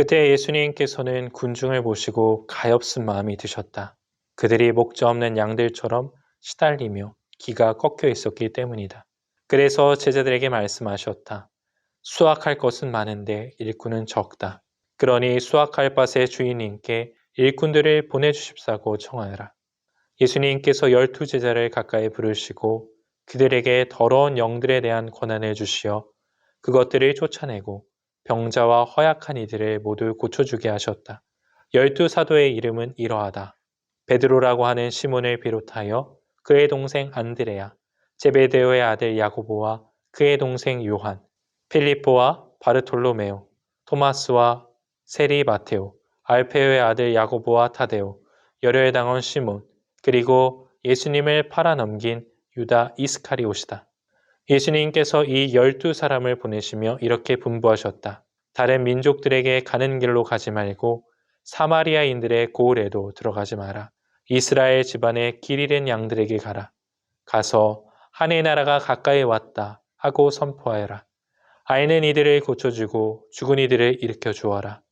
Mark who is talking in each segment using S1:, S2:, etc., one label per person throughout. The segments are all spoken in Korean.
S1: 그때 예수님께서는 군중을 보시고 가엾은 마음이 드셨다. 그들이 목자 없는 양들처럼 시달리며 기가 꺾여 있었기 때문이다. 그래서 제자들에게 말씀하셨다. 수확할 것은 많은데 일꾼은 적다. 그러니 수확할 밭의 주인님께 일꾼들을 보내주십사고 청하여라. 예수님께서 열두 제자를 가까이 부르시고 그들에게 더러운 영들에 대한 권한을 주시어 그것들을 쫓아내고 병자와 허약한 이들을 모두 고쳐주게 하셨다. 열두 사도의 이름은 이러하다. 베드로라고 하는 시몬을 비롯하여 그의 동생 안드레아, 제베데오의 아들 야고보와 그의 동생 요한, 필리포와 바르톨로메오, 토마스와 세리 마테오, 알페오의 아들 야고보와 타데오, 열혈당원 시몬, 그리고 예수님을 팔아넘긴 유다 이스카리옷이다. 예수님께서 이 열두 사람을 보내시며 이렇게 분부하셨다. 다른 민족들에게 가는 길로 가지 말고 사마리아인들의 고을에도 들어가지 마라. 이스라엘 집안의 길 잃은 양들에게 가라. 가서 하늘 나라가 가까이 왔다 하고 선포하여라. 아이는 이들을 고쳐주고 죽은 이들을 일으켜 주어라.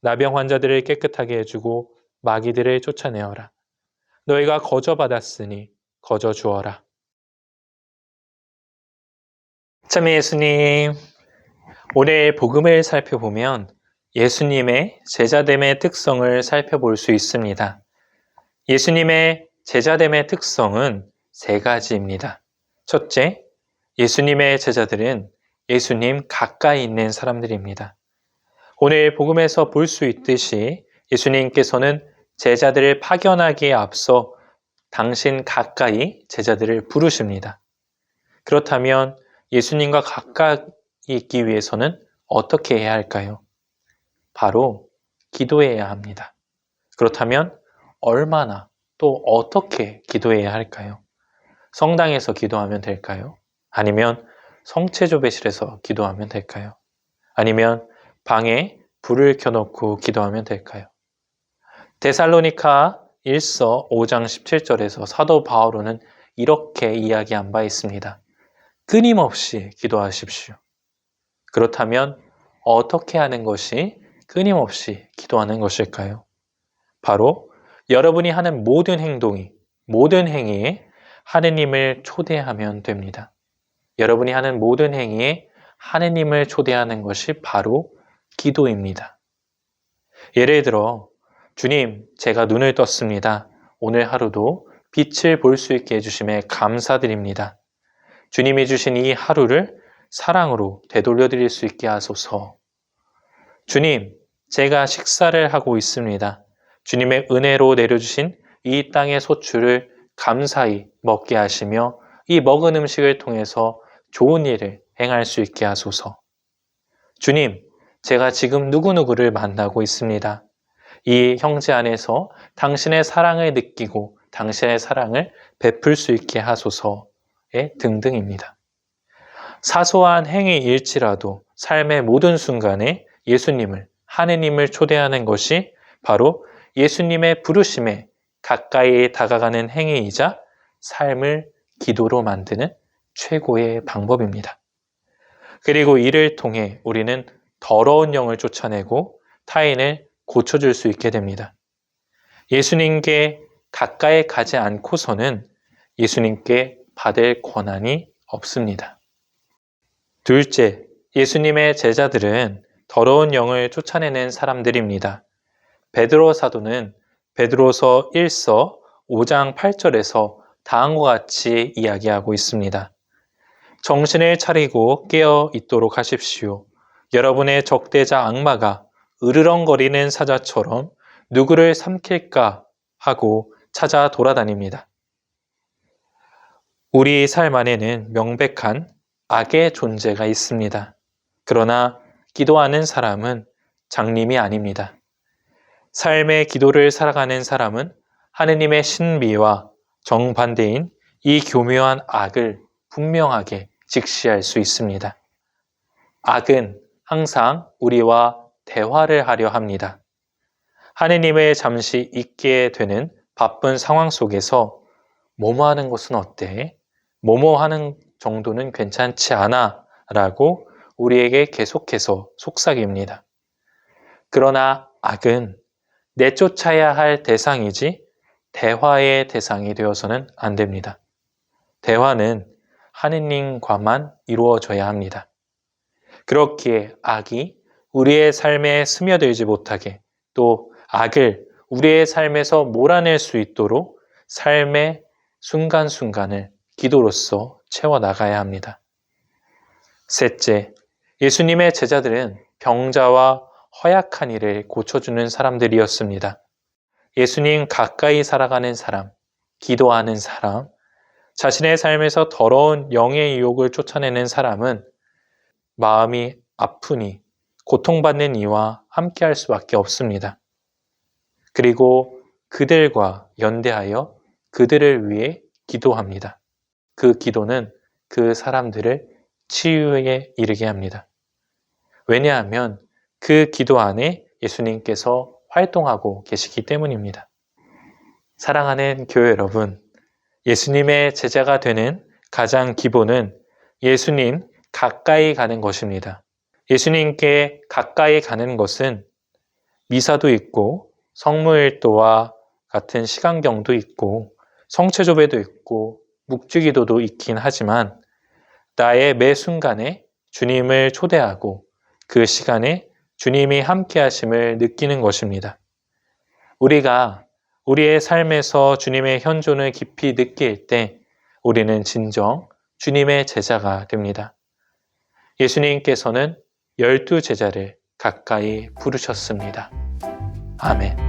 S1: 나병 환자들을 깨끗하게 해주고 마귀들을 쫓아내어라. 너희가 거저 받았으니 거저 주어라. 참 예수님, 오늘 복음을 살펴보면 예수님의 제자됨의 특성을 살펴볼 수 있습니다. 예수님의 제자됨의 특성은 세 가지입니다. 첫째, 예수님의 제자들은 예수님 가까이 있는 사람들입니다. 오늘 복음에서 볼 수 있듯이 예수님께서는 제자들을 파견하기에 앞서 당신 가까이 제자들을 부르십니다. 그렇다면 예수님과 가까이 있기 위해서는 어떻게 해야 할까요? 바로 기도해야 합니다. 그렇다면 얼마나 또 어떻게 기도해야 할까요? 성당에서 기도하면 될까요? 아니면 성체조배실에서 기도하면 될까요? 아니면 방에 불을 켜놓고 기도하면 될까요? 데살로니카 1서 5장 17절에서 사도 바오로는 이렇게 이야기한 바 있습니다. 끊임없이 기도하십시오. 그렇다면 어떻게 하는 것이 끊임없이 기도하는 것일까요? 바로 여러분이 하는 모든 행동이, 모든 행위에 하느님을 초대하면 됩니다. 여러분이 하는 모든 행위에 하느님을 초대하는 것이 바로 기도입니다. 예를 들어, 주님, 제가 눈을 떴습니다. 오늘 하루도 빛을 볼 수 있게 해주심에 감사드립니다. 주님이 주신 이 하루를 사랑으로 되돌려 드릴 수 있게 하소서. 주님, 제가 식사를 하고 있습니다. 주님의 은혜로 내려주신 이 땅의 소출을 감사히 먹게 하시며 이 먹은 음식을 통해서 좋은 일을 행할 수 있게 하소서. 주님, 제가 지금 누구누구를 만나고 있습니다. 이 형제 안에서 당신의 사랑을 느끼고 당신의 사랑을 베풀 수 있게 하소서의 등등입니다. 사소한 행위일지라도 삶의 모든 순간에 예수님을, 하느님을 초대하는 것이 바로 예수님의 부르심에 가까이 다가가는 행위이자 삶을 기도로 만드는 최고의 방법입니다. 그리고 이를 통해 우리는 더러운 영을 쫓아내고 타인을 고쳐줄 수 있게 됩니다. 예수님께 가까이 가지 않고서는 예수님께 받을 권한이 없습니다. 둘째, 예수님의 제자들은 더러운 영을 쫓아내는 사람들입니다. 베드로 사도는 베드로서 1서 5장 8절에서 다음과 같이 이야기하고 있습니다. 정신을 차리고 깨어 있도록 하십시오. 여러분의 적대자 악마가 으르렁거리는 사자처럼 누구를 삼킬까 하고 찾아 돌아다닙니다. 우리 삶 안에는 명백한 악의 존재가 있습니다. 그러나 기도하는 사람은 장님이 아닙니다. 삶의 기도를 살아가는 사람은 하느님의 신비와 정반대인 이 교묘한 악을 분명하게 직시할 수 있습니다. 악은 항상 우리와 대화를 하려 합니다. 하느님을 잠시 잊게 되는 바쁜 상황 속에서 뭐뭐 하는 것은 어때? 뭐뭐 하는 정도는 괜찮지 않아? 라고 우리에게 계속해서 속삭입니다. 그러나 악은 내쫓아야 할 대상이지 대화의 대상이 되어서는 안 됩니다. 대화는 하느님과만 이루어져야 합니다. 그렇기에 악이 우리의 삶에 스며들지 못하게 또 악을 우리의 삶에서 몰아낼 수 있도록 삶의 순간순간을 기도로서 채워나가야 합니다. 셋째, 예수님의 제자들은 병자와 허약한 이를 고쳐주는 사람들이었습니다. 예수님 가까이 살아가는 사람, 기도하는 사람, 자신의 삶에서 더러운 영의 유혹을 쫓아내는 사람은 마음이 아프니 고통받는 이와 함께할 수밖에 없습니다. 그리고 그들과 연대하여 그들을 위해 기도합니다. 그 기도는 그 사람들을 치유에 이르게 합니다. 왜냐하면 그 기도 안에 예수님께서 활동하고 계시기 때문입니다. 사랑하는 교회 여러분, 예수님의 제자가 되는 가장 기본은 예수님 가까이 가는 것입니다. 예수님께 가까이 가는 것은 미사도 있고 성무일도와 같은 시간경도 있고 성체조배도 있고 묵주기도도 있긴 하지만 나의 매 순간에 주님을 초대하고 그 시간에 주님이 함께 하심을 느끼는 것입니다. 우리가 우리의 삶에서 주님의 현존을 깊이 느낄 때 우리는 진정 주님의 제자가 됩니다. 예수님께서는 열두 제자를 가까이 부르셨습니다. 아멘.